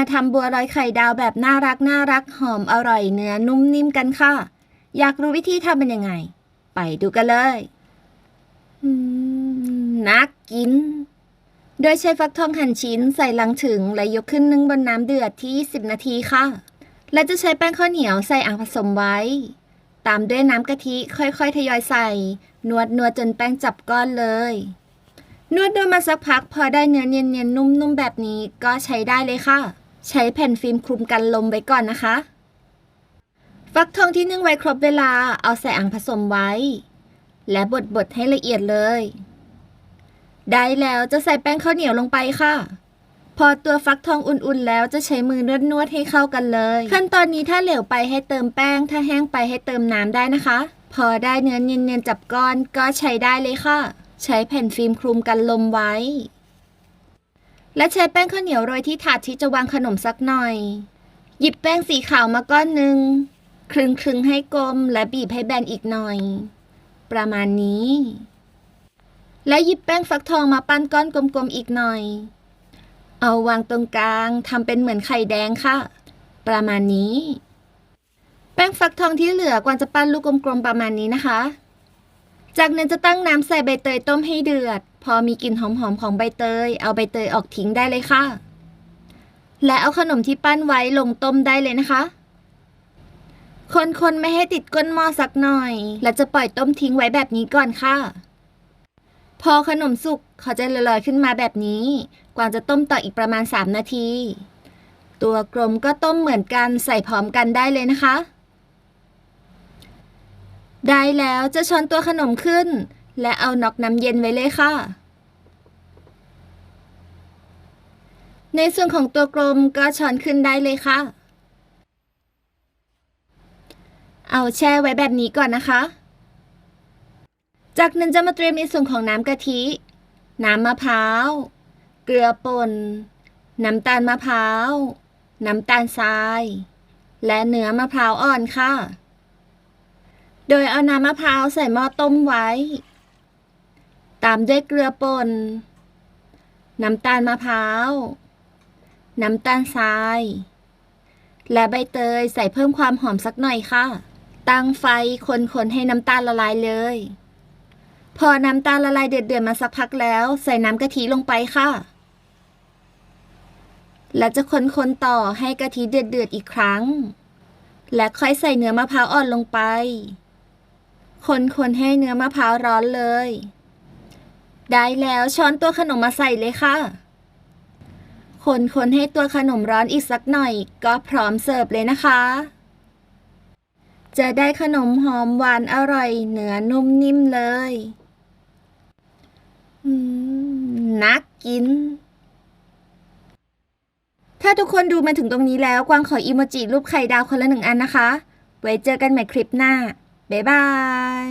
มาทำบัวลอยไข่ดาวแบบน่ารักน่ารักหอมอร่อยเนื้อนุ่มนิ่มกันค่ะ อยากรู้วิธีทำเป็นยังไง ไปดูกันเลยอืมนักกิน โดยใช้ฟักทองหั่นชิ้นใส่ลังถึง และยกขึ้นนึ่งบนน้ำเดือดที่ 10 นาทีค่ะ และจะใช้แป้งข้าวเหนียวใส่อ่างผสมไว้ ตามด้วยน้ำกะทิค่อยๆ ทยอยใส่ นวดนวดจนแป้งจับก้อนเลยนวดนวดมาสักพักพอได้เนื้อเนียนๆนุ่มๆแบบนี้ก็ใช้ได้เลยค่ะ ใช้แผ่นฟิล์มคลุมกันลมไว้ก่อนนะคะ ฟักทองที่นึ่งไว้ครบเวลาเอาใส่อ่างผสมไว้ และบดบดๆให้ละเอียดเลย ได้แล้วจะใส่แป้งข้าวเหนียวลงไปค่ะ พอตัวฟักทองอุ่นๆ แล้วจะใช้มือนวดนวดๆให้เข้ากันเลย ขั้นตอนนี้ถ้าเหลวไปให้เติมแป้ง ถ้าแห้งไปให้เติมน้ำได้นะคะ พอได้เนื้อเนียนๆจับก้อนก็ใช้ได้เลยค่ะ ใช้แผ่นฟิล์มคลุมกันลมไว้ และใช้แป้งข้าวเหนียวโรยที่ถาดที่จะวางขนมสักหน่อย หยิบแป้งสีขาวมาก้อนหนึ่งคลึงคลึงๆให้กลมและบีบให้แบนอีกหน่อย ประมาณนี้ และหยิบแป้งฟักทองมาปั้นก้อนกลมๆอีกหน่อย เอาวางตรงกลางทำเป็นเหมือนไข่แดงค่ะ ประมาณนี้ แป้งฟักทองที่เหลือ กวาจะปั้นลูกกลมๆประมาณนี้นะคะ จากนั้นจะตั้งน้ำใส่ใบเตยต้มให้เดือด พอมีกลิ่นหอมๆของใบเตย เอาใบเตยออกทิ้งได้เลยค่ะ และเอาขนมที่ปั้นไว้ลงต้มได้เลยนะคะ คนๆไม่ให้ติดก้นหม้อสักหน่อย และจะปล่อยต้มทิ้งไว้แบบนี้ก่อนค่ะ พอขนมสุกเขาจะลอยๆขึ้นมาแบบนี้ กวางจะต้มต่ออีกประมาณ 3 นาที ตัวกลมก็ต้มเหมือนกันใส่พร้อมกันได้เลยนะคะ ได้แล้วจะช้อนตัวขนมขึ้น และเอาน็อกน้ำเย็นไว้เลยค่ะ ในส่วนของตัวกลมก็ช้อนขึ้นได้เลยค่ะ เอาแช่ไว้แบบนี้ก่อนนะคะ จากนั้นจะมาเตรียมในส่วนของน้ำกะทิ น้ำมะพร้าว เกลือป่น น้ำตาลมะพร้าว น้ำตาลทราย และเนื้อมะพร้าวอ่อนค่ะ โดยเอาน้ำมะพร้าวใส่หม้อต้มไว้ ตามด้วยเกลือป่น น้ำตาลมะพร้าว น้ำตาลทราย และใบเตยใส่เพิ่มความหอมสักหน่อยค่ะ ตั้งไฟคนๆให้น้ำตาลละลายเลย พอน้ำตาลละลายเดือดๆมาสักพักแล้ว ใส่น้ำกะทิลงไปค่ะ และจะคนๆต่อให้กะทิเดือดๆอีกครั้งและค่อยใส่เนื้อมะพร้าวอ่อนลงไป คนๆให้เนื้อมะพร้าวร้อนเลย ได้แล้วช้อนตัวขนมมาใส่เลยค่ะ คนๆให้ตัวขนมร้อนอีกสักหน่อย ก็พร้อมเสิร์ฟเลยนะคะ จะได้ขนมหอมหวานอร่อยเนื้อนุ่มนิ่มเลยนักกิน ถ้าทุกคนดูมาถึงตรงนี้แล้ว กวางขออีโมจิรูปไข่ดาวคนละหนึ่งอันนะคะ ไว้เจอกันใหม่คลิปหน้า บ๊ายบาย